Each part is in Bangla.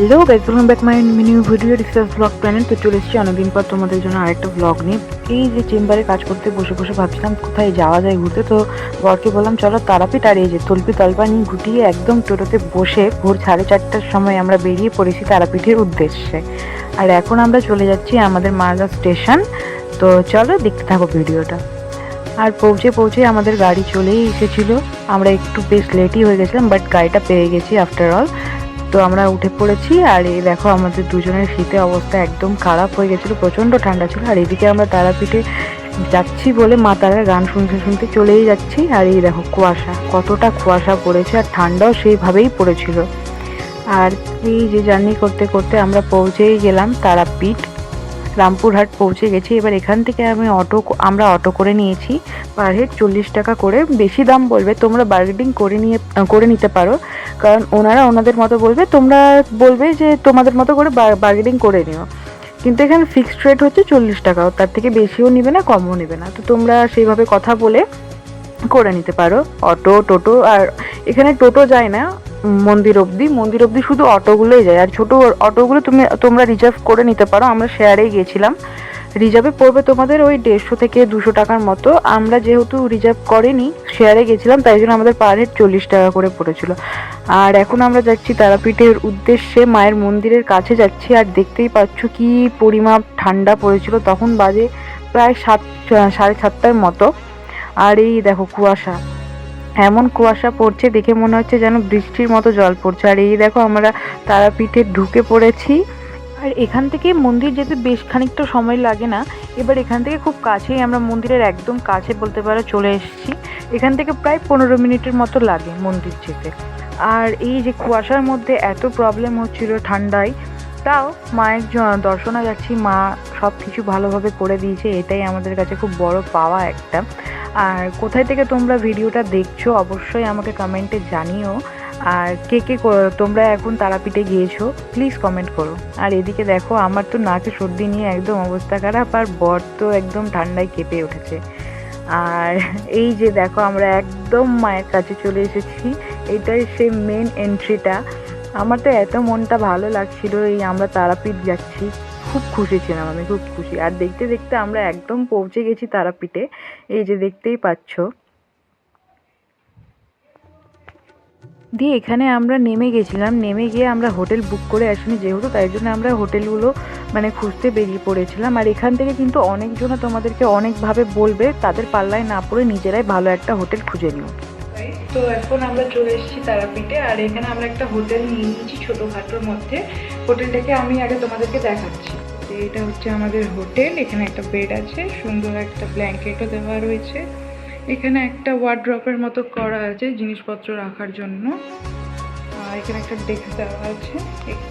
Hello guys welcome back my new video research blog planet তো চলে এসেছি অনেকদিন পর তোমাদের জন্য আরেকটা ব্লগ নিয়ে। এই যে চেম্বারে কাজ করতে বসে বসে ভাবছিলাম কোথায় যাওয়া যায় ঘুরতে। তো বরকে বললাম, চলো তারাপীঠ তাড়িয়ে যে তলপি তল্পা নিয়ে ঘুটিয়ে একদম টোটোতে বসে ভোর সাড়ে চারটার সময় আমরা বেরিয়ে পড়েছি তারাপীঠের উদ্দেশ্যে। আর এখন আমরা চলে যাচ্ছি আমাদের মালদা স্টেশন। তো চলো দেখতে থাকো ভিডিওটা। আর পৌঁছে পৌঁছে আমাদের গাড়ি চলেই এসেছিল। আমরা একটু বেশ লেটই হয়ে গেছিলাম বাট গাড়িটা পেয়ে গেছি আফটার অল তো আমরা উঠে পড়েছি আর এই দেখো আমাদের দুজনের শীতে অবস্থা একদম খারাপ হয়ে গেছিল, প্রচণ্ড ঠান্ডা ছিল। আর এদিকে আমরা তারাপীঠে যাচ্ছি বলে মা তারার গান শুনতে শুনতে চলেই যাচ্ছি। আর এই দেখো কুয়াশা, কতটা কুয়াশা পড়েছে আর ঠান্ডাও সেইভাবেই পড়েছিল। আর এই যে জার্নি করতে করতে আমরা পৌঁছেই গেলাম তারাপীঠ। রামপুরহাট পৌঁছে গেছি। এবার এখান থেকে আমি অটো আমরা অটো করে নিয়েছি। পার হেড চল্লিশ টাকা করে। বেশি দাম বলবে, তোমরা বার্গেনিং করে নিয়ে করে নিতে পারো। কারণ ওনারা ওনাদের মতো বলবে, তোমরা বলবে যে তোমাদের মতো করে বার্গেনিং করে নিও। কিন্তু এখানে ফিক্সড রেট হচ্ছে চল্লিশ টাকা। তার থেকে বেশিও নেবে না, কমও নেবে না। তো তোমরা সেইভাবে কথা বলে করে নিতে পারো। অটো, টোটো, আর এখানে টোটো যায় না। মন্দির অবধি মন্দির অবধি শুধু অটোগুলোই যায়। আর ছোটো অটোগুলো তুমি, তোমরা রিজার্ভ করে নিতে পারো। আমরা শেয়ারেই গিয়েছিলাম। রিজার্ভে পড়বে তোমাদের ওই দেড়শো থেকে দুশো টাকার মতো। আমরা যেহেতু রিজার্ভ করিনি শেয়ারে গেছিলাম তাই জন্য আমাদের পার হেড চল্লিশ টাকা করে পড়েছিল। আর এখন আমরা যাচ্ছি তারাপীঠের উদ্দেশ্যে, মায়ের মন্দিরের কাছে যাচ্ছি। আর দেখতেই পাচ্ছ কি পরিমাপ ঠান্ডা পড়েছিল। তখন বাজে প্রায় সাত, সাড়ে সাতটার মতো। আর এই দেখো কুয়াশা। এমন কুয়াশা পড়ছে দেখে মনে হচ্ছে যেন বৃষ্টির মতো জল পড়ছে। আর এই দেখো আমরা তারাপীঠে ঢুকে পড়েছি। আর এখান থেকে মন্দির যেতে বেশ খানিকটা সময় লাগে না। এবার এখান থেকে খুব কাছেই আমরা মন্দিরের একদম কাছে বলতে পারো চলে এসেছি। এখান থেকে প্রায় পনেরো মিনিটের মতো লাগে মন্দির যেতে। আর এই যে কুয়াশার মধ্যে এত প্রবলেম হচ্ছিল ঠান্ডায় তাও মায়ের দর্শনে যাচ্ছি মা সব কিছু ভালোভাবে করে দিয়েছে, এটাই আমাদের কাছে খুব বড় পাওয়া একটা। আর কোথায় থেকে তোমরা ভিডিওটা দেখছ অবশ্যই আমাকে কমেন্টে জানিও। আর কে কে তোমরা এখন তারাপীঠে গিয়েছো প্লিজ কমেন্ট করো। আর এদিকে দেখো, আমার তো নাকে সর্দি নিয়ে একদম অবস্থা খারাপ, আর বর তো একদম ঠান্ডায় কেঁপে উঠেছে। আর এই যে দেখো, আমরা একদম মায়ের কাছে চলে এসেছি, এটাই সে মেন এন্ট্রিটা আমার তো এত মনটা ভালো লাগছিল এই আমরা তারাপীঠ যাচ্ছি। খুব খুশি ছিলাম আমি, খুব খুশি। আর দেখতে দেখতে আমরা একদম পৌঁছে গেছি তারাপীঠে। এই যে দেখতেই পাচ্ছ। দিয়ে এখানে আমরা নেমে গেছিলাম। নেমে গিয়ে আমরা হোটেল বুক করে আসিনি যেহেতু, তাই জন্য আমরা হোটেলগুলো মানে খুঁজতে বেরিয়ে পড়েছিলাম। আর এখান থেকে কিন্তু অনেকজনে তোমাদেরকে অনেকভাবে বলবে, তাদের পাল্লায় না পড়ে নিজেরাই ভালো একটা হোটেল খুঁজে নিও। তো এখন আমরা চলে এসেছি তারাপীঠে, আর এখানে আমরা একটা হোটেল নিয়ে নিয়েছি ছোটোখাটোর মধ্যে। হোটেলটাকে আমি আগে তোমাদেরকে দেখাচ্ছি। তো এটা হচ্ছে আমাদের হোটেল, এখানে একটা বেড আছে, সুন্দর একটা ব্ল্যাঙ্কেটও দেওয়া রয়েছে। এখানে একটা ওয়ার্ড্রপের মতো করা আছে জিনিসপত্র রাখার জন্য। আর এখানে একটা ডেস্ক দেওয়া আছে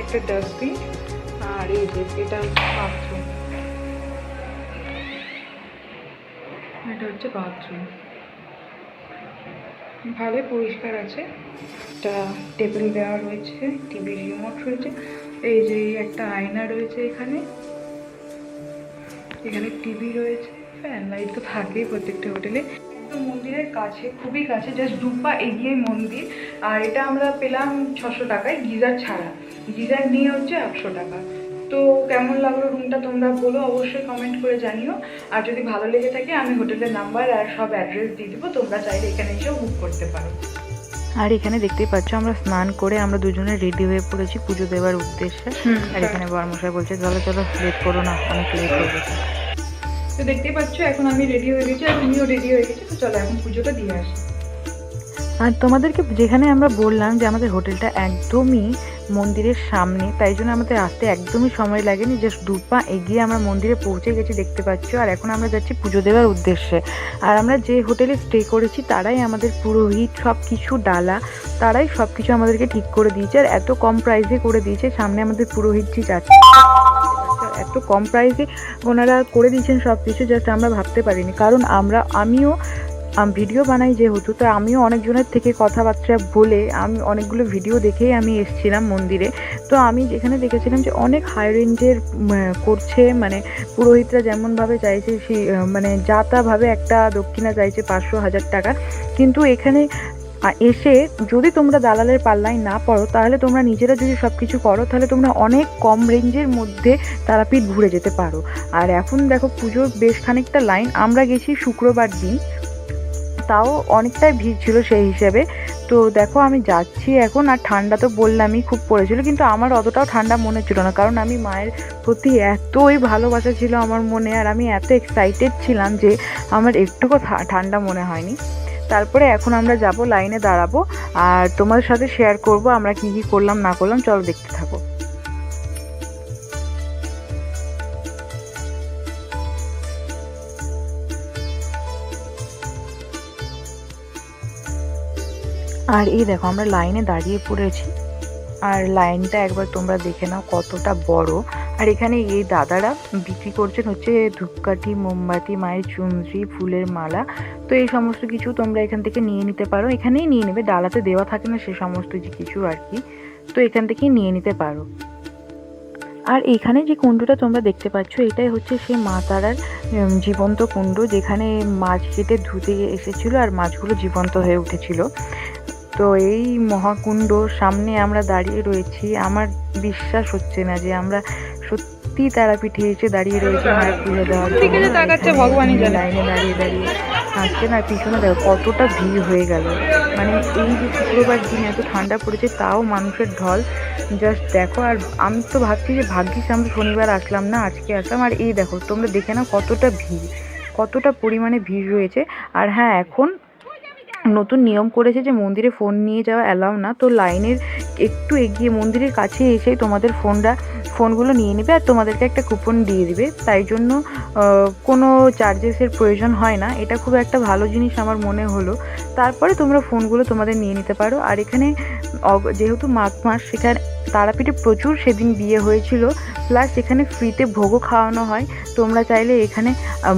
একটা ডাস্টবিন। আর এই যে, এটা হচ্ছে বাথরুম। এটা হচ্ছে বাথরুম। ভালোই পরিষ্কার আছে। একটা টেবিল দেওয়া রয়েছে টিভি রিমোট রয়েছে, এই যে একটা আয়না রয়েছে এখানে। এখানে টিভি রয়েছে ফ্যান লাইট তো থাকেই প্রত্যেকটা হোটেলে মন্দিরের কাছে, খুবই কাছে জাস্ট দুপা এগিয়ে মন্দির। আর এটা আমরা পেলাম ছশো টাকায়, গিজার ছাড়া। গিজার নিয়ে হচ্ছে একশো টাকা। তো কেমন লাগল রুমটা তোমরা বলো অবশ্যই কমেন্ট করে জানিও। আর যদি ভালো লেগে থাকে আমি হোটেলের নাম্বার আর সব অ্যাড্রেস দিয়ে দেবো তোমরা চাইলে এখানে এসেও বুক করতে পারো। আর এখানে দেখতেই পাচ্ছ আমরা স্নান করে আমরা দুজনে রেডি হয়ে পড়েছি পুজো দেওয়ার উদ্দেশ্যে। আর এখানে বরমশাই বলছে চলো চলো লেট করো না অনেক লেট হয়ে গেছে। তো দেখতেই পাচ্ছ এখন আমি রেডি হয়ে গেছি আর তুমিও রেডি হয়ে গেছি তো চলো এখন পুজোটা দিয়ে আসি। আর তোমাদেরকে যেখানে আমরা বললাম যে আমাদের হোটেলটা একদমই মন্দিরের সামনে, তাই জন্য আমাদের আসতে একদমই সময় লাগেনি। জাস্ট দু পা এগিয়ে আমরা মন্দিরে পৌঁছে গেছি, দেখতে পাচ্ছ। আর এখন আমরা যাচ্ছি পুজো দেওয়ার উদ্দেশ্যে। আর আমরা যে হোটেলে স্টে করেছি, তারাই আমাদের পুরোহিত সব কিছু ডালা, তারাই সব কিছু আমাদেরকে ঠিক করে দিয়েছে। আর এত কম প্রাইসে করে দিয়েছে, সামনে আমাদের পুরোহিতজি যাচ্ছে। এত কম প্রাইসে ওনারা করে দিয়েছেন সব কিছু জাস্ট আমরা ভাবতে পারিনি। কারণ আমরা, আমিও আম- ভিডিও বানাই যেহেতু, তো আমিও অনেকজনের থেকে কথাবার্তা বলে আমি অনেকগুলো ভিডিও দেখেই আমি এসেছিলাম মন্দিরে। তো আমি যেখানে দেখেছিলাম যে অনেক হাই রেঞ্জের করছে মানে পুরোহিতরা যেমনভাবে চাইছে সেই মানে যা তাভাবে একটা দক্ষিণা চাইছে পাঁচশো হাজার টাকা কিন্তু এখানে এসে যদি তোমরা দালালের পাল্লায় না পড়ো, তাহলে তোমরা নিজেরা যদি সব কিছু করো, তাহলে তোমরা অনেক কম রেঞ্জের মধ্যে তারাপীঠ ঘুরে যেতে পারো। আর এখন দেখো পুজোর বেশ খানিকটা লাইন আমরা গেছি শুক্রবার দিন। তাও অনেকটাই ভিড় ছিল সেই হিসেবে। তো দেখো আমি যাচ্ছি এখন, আর ঠান্ডা তো বললামই খুব পড়েছিল, কিন্তু আমার অতটাও ঠান্ডা মনে ছিল না, কারণ আমি মায়ের প্রতি এতই ভালোবাসা ছিল আমার মনে, আর আমি এত এক্সাইটেড ছিলাম যে আমার একটুকু ঠান্ডা মনে হয়নি। তারপরে এখন আমরা যাব, লাইনে দাঁড়াবো, আর তোমাদের সাথে শেয়ার করব আমরা কি কি করলাম, না করলাম, চলো দেখতে থাকো। আর এই দেখো, আমরা লাইনে দাঁড়িয়ে পড়েছি। আর লাইনটা একবার তোমরা দেখে নাও কতটা বড়। আর এখানে এই দাদারা বিক্রি করছেন হচ্ছে ধূপকাঠি, মোমবাতি, মায়ের চুনরি ফুলের মালা। তো এই সমস্ত কিছু তোমরা এখান থেকে নিয়ে নিতে পারো। এখানেই নিয়ে নেবে, ডালাতে দেওয়া থাকে না সে সমস্ত যে কিছু আর কি। তো এখান থেকেই নিয়ে নিতে পারো। আর এখানে যে কুণ্ডটা তোমরা দেখতে পাচ্ছ, এটাই হচ্ছে সেই মা তারার জীবন্ত কুণ্ড, যেখানে মাছ কেটে ধুতে এসেছিল আর মাছগুলো জীবন্ত হয়ে উঠেছিল। তো এই মহাকুণ্ড সামনে আমরা দাঁড়িয়ে রয়েছি। আমার বিশ্বাস হচ্ছে না যে আমরা সত্যি তারাপীঠে এসে দাঁড়িয়ে রয়েছি মায়ের পুজো দেওয়ার। লাইনে দাঁড়িয়ে দাঁড়িয়ে। আসছে না পিছনে দেখো কতটা ভিড় হয়ে গেল। মানে এই যে শুক্রবার দিন এত ঠান্ডা পড়েছে তাও মানুষের ঢল। জাস্ট দেখো আর আমি তো ভাবছি যে ভাগ্যিস আমরা শনিবার আসলাম না আজকে আসলাম। আর এই দেখো তোমরা দেখে নাও কতটা ভিড় কতটা পরিমাণে ভিড় রয়েছে আর হ্যাঁ এখন নতুন নিয়ম করেছে যে মন্দিরে ফোন নিয়ে যাওয়া অ্যালাউ না। তো লাইনের একটু এগিয়ে মন্দিরের কাছে এসেই তোমাদের ফোনটা ফোনগুলো নিয়ে নেবে আর তোমাদেরকে একটা কুপন দিয়ে দিবে। তাই জন্য কোনো চার্জেসের প্রয়োজন হয় না। এটা খুব একটা ভালো জিনিস আমার মনে হলো। তারপরে তোমরা ফোনগুলো তোমাদের নিয়ে নিতে পারো। আর এখানে যেহেতু মাঘ মাস, সেখানে তারাপীঠে প্রচুর সেদিন বিয়ে হয়েছিল। প্লাস এখানে ফ্রিতে ভোগও খাওয়ানো হয়। তোমরা চাইলে এখানে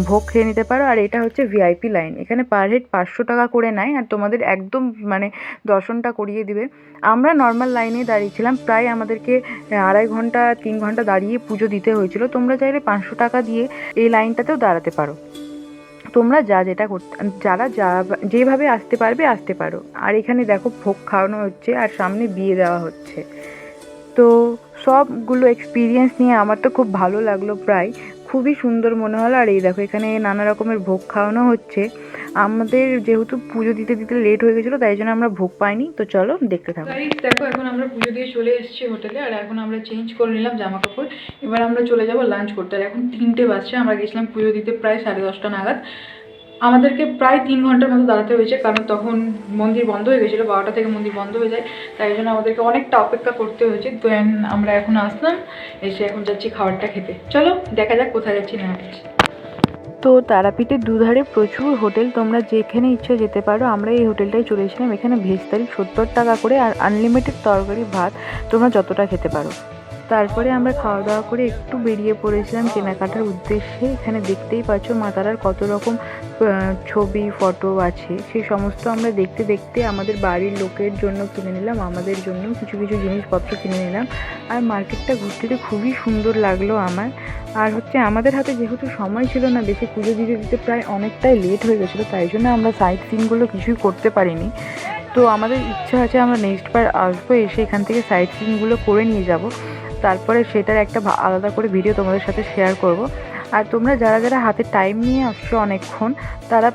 ভোগ খেয়ে নিতে পারো। আর এটা হচ্ছে ভিআইপি লাইন এখানে পার হেড পাঁচশো টাকা করে নেয় আর তোমাদের একদম মানে দর্শনটা করিয়ে দিবে। আমরা নর্মাল লাইনে দাঁড়িয়েছিলাম। প্রায় আমাদেরকে আড়াই ঘণ্টা, তিন ঘণ্টা দাঁড়িয়ে পুজো দিতে হয়েছিল। তোমরা চাইলে পাঁচশো টাকা দিয়ে এই লাইনটাতেও দাঁড়াতে পারো। তোমরা যা যেটা করতে যারা যা, যেভাবে আসতে পারবে, আসতে পারো। আর এখানে দেখো ভোগ খাওয়ানো হচ্ছে আর সামনে বিয়ে দেওয়া হচ্ছে। তো সবগুলো এক্সপিরিয়েন্স নিয়ে আমার তো খুব ভালো লাগল প্রায়। খুবই সুন্দর মনে হলো। আর এই দেখো, এখানে নানা রকমের ভোগ খাওয়ানো হচ্ছে। আমাদের যেহেতু পুজো দিতে দিতে লেট হয়ে গেছিল, তাই জন্য আমরা ভোগ পাইনি। তো চলো, দেখতে থাকো। দেখো, এখন আমরা পুজো দিয়ে চলে এসেছি হোটেলে। আর এখন আমরা চেঞ্জ করে নিলাম জামা কাপড় এবার আমরা চলে যাব লাঞ্চ করতে। আর এখন তিনটে বাজছে, আমরা গেছিলাম পুজো দিতে প্রায় সাড়ে দশটা নাগাদ। আমাদেরকে প্রায় তিন ঘণ্টার মতো দাঁড়াতে হয়েছে, কারণ তখন মন্দির বন্ধ হয়ে গেছিল, বারোটা থেকে মন্দির বন্ধ হয়ে যায়, তাই জন্য আমাদেরকে অনেকটা অপেক্ষা করতে হয়েছে। তো আমরা এখন আসলাম, এসে এখন যাচ্ছি খাবারটা খেতে। চলো, দেখা যাক কোথায় যাচ্ছি না যাচ্ছি। তো তারাপীঠের দুধারে প্রচুর হোটেল, তোমরা যেখানে ইচ্ছে যেতে পারো, আমরা এই হোটেলটায় চলে এসেছিলাম। এখানে ভেজ তারিখ সত্তর টাকা করে আর আনলিমিটেড তরকারি, ভাত তোমরা যতটা খেতে পারো। তারপরে আমরা খাওয়া দাওয়া করে একটু বেরিয়ে পড়েছিলাম কেনাকাটার উদ্দেশ্যে। এখানে দেখতেই পাচ্ছ মা তারার কত রকম ছবি, ফটো আছে। সেই সমস্ত আমরা দেখতে দেখতে আমাদের বাড়ির লোকের জন্য কিনে নিলাম, আমাদের জন্য কিছু কিছু জিনিসপত্র কিনে নিলাম। আর মার্কেটটা ঘুরতে খুবই সুন্দর লাগল আমার। আর হচ্ছে আমাদের হাতে যেহেতু সময় ছিল না, বেশি পুজো দিতে দিতে প্রায় অনেকটাই লেট হয়ে গেছিল, তাই জন্য আমরা সাইট সিনগুলো কিছুই করতে পারিনি। তো আমাদের ইচ্ছা আছে আমরা নেক্সট বার আসব, এসে এখান থেকে সাইট সিনগুলো করে নিয়ে যাব। তারপরে সেটার একটা আলাদা করে ভিডিও তোমাদের সাথে শেয়ার করব। আর তোমরা যারা যারা হাতে টাইম নিয়ে আসছো অনেকক্ষণ, তারা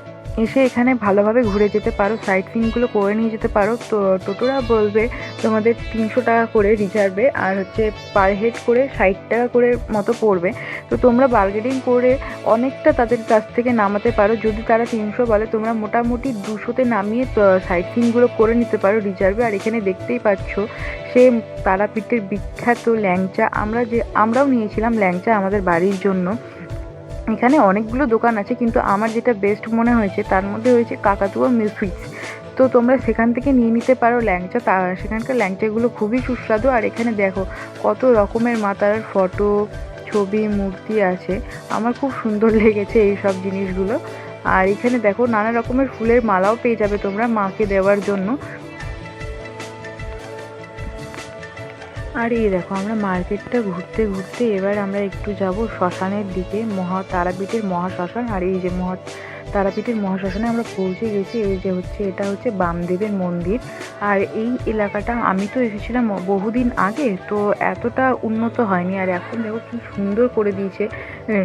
এসে এখানে ভালোভাবে ঘুরে যেতে পারো সাইট সিনগুলো করে নিয়ে যেতে পারো। তো টোটোরা বলবে তোমাদের তিনশো টাকা করে রিজার্ভে আর হচ্ছে পার হেড করে ষাট টাকা করে মতো পড়বে। তো তোমরা বার্গেনিং করে অনেকটা তাদের কাছ থেকে নামাতে পারো। যদি তারা তিনশো বলে, তোমরা মোটামুটি দুশোতে নামিয়ে সাইট সিনগুলো করে নিতে পারো রিজার্ভে আর এখানে দেখতেই পাচ্ছ, সে তারাপীঠের বিখ্যাত ল্যাংচা। আমরা যে, আমরাও নিয়েছিলাম ল্যাংচা আমাদের বাড়ির জন্য। এখানে অনেকগুলো দোকান আছে, কিন্তু আমার যেটা বেস্ট মনে হয়েছে তার মধ্যে হয়েছে কাকাতুয়া মিউসুইটস তো তোমরা সেখান থেকে নিয়ে নিতে পারো ল্যাংচা, তা সেখানকার ল্যাংচাগুলো খুবই সুস্বাদু। আর এখানে দেখো কত রকমের মাতার ফটো ছবি, মূর্তি আছে। আমার খুব সুন্দর লেগেছে এই সব জিনিসগুলো। আর এখানে দেখো নানা রকমের ফুলের মালাও পেয়ে যাবে তোমরা মাকে দেওয়ার জন্য। আর এই দেখো, আমরা মার্কেটটা ঘুরতে ঘুরতে এবার আমরা একটু যাব শ্মশানের দিকে, মহা, তারাপীঠের মহাশ্মশান। আর এই যে মহা, তারাপীঠের মহাশ্মশানে আমরা পৌঁছে গেছি, এই যে হচ্ছে, এটা হচ্ছে বামদেবের মন্দির। আর এই এলাকাটা, আমি তো এসেছিলাম বহুদিন আগে, তো এতটা উন্নত হয়নি। আর এখন দেখো, কি সুন্দর করে দিয়েছে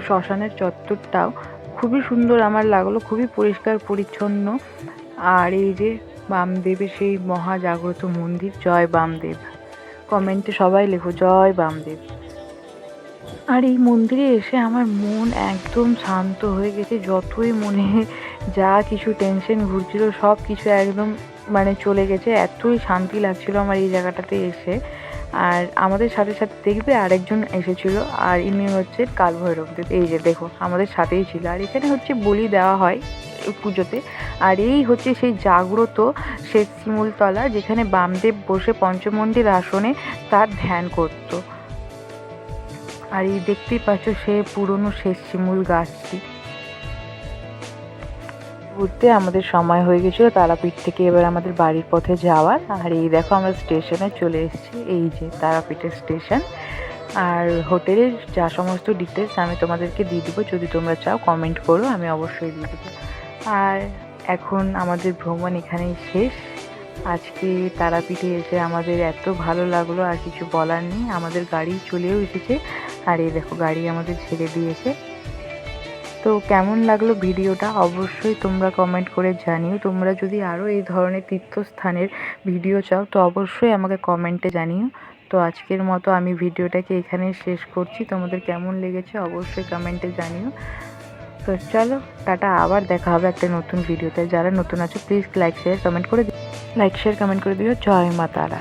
শ্মশানের চত্বরটাও। খুবই সুন্দর আমার লাগল, খুবই পরিষ্কার, পরিচ্ছন্ন। আর এই যে বামদেবের সেই মহাজাগ্রত মন্দির, জয় বামদেব। কমেন্টে সবাই লেখো, জয় বামদেব। আর এই মন্দিরে এসে আমার মন একদম শান্ত হয়ে গেছে, যতই মনে যা কিছু টেনশন ঘুরছিল, সব কিছু একদম মানে চলে গেছে, এতই শান্তি লাগছিল আমার এই জায়গাটাতে এসে। আর আমাদের সাথে সাথে দেখবে আরেকজন এসেছিল, আর ইনি হচ্ছে কালভৈরবদেব এই যে দেখো, আমাদের সাথেই ছিল। আর এখানে হচ্ছে বলি দেওয়া হয়। পুজোতে। আর এই হচ্ছে সেই জাগ্রত শেষ শিমুলতলা, যেখানে বামদেব বসে পঞ্চমন্দির আসনে তার ধ্যান করতো। আর এই দেখতেই পাচ্ছ সে পুরনো শেষ শিমুল গাছটি। ঘুরতে আমাদের সময় হয়ে গেছিল তারাপীঠ থেকে এবার আমাদের বাড়ির পথে যাওয়ার। আর এই দেখো আমরা স্টেশনে চলে এসেছি, এই যে তারাপীঠের স্টেশন। আর হোটেলের যা সমস্ত ডিটেলস আমি তোমাদেরকে দিয়ে দেবো, যদি তোমরা চাও কমেন্ট করো, আমি অবশ্যই দিয়ে দেবো। আর এখন আমাদের ভ্রমণ এখানেই শেষ। আজকে তারাপীঠে এসে আমাদের এত ভালো লাগল, আর কিছু বলার নেই। আমাদের গাড়ি চলেও এসেছে, আর এই দেখো গাড়ি আমাদের ছেড়ে দিয়েছে। তো কেমন লাগল ভিডিওটা? অবশ্যই তোমরা কমেন্ট করে জানিও। তোমরা যদি আরও এই ধরনের তীর্থস্থানের ভিডিও চাও, তো অবশ্যই আমাকে কমেন্টে জানিও। তো আজকের মতো আমি ভিডিওটাকে এখানে শেষ করছি। তোমাদের কেমন লেগেছে অবশ্যই কমেন্টে জানিও। তো চলো, টাটা, আবার দেখা হবে একটা নতুন ভিডিওতে। যারা নতুন আছে প্লিজ লাইক শেয়ার কমেন্ট করে দিও। লাইক শেয়ার কমেন্ট করে দিও। জয় মা তারা।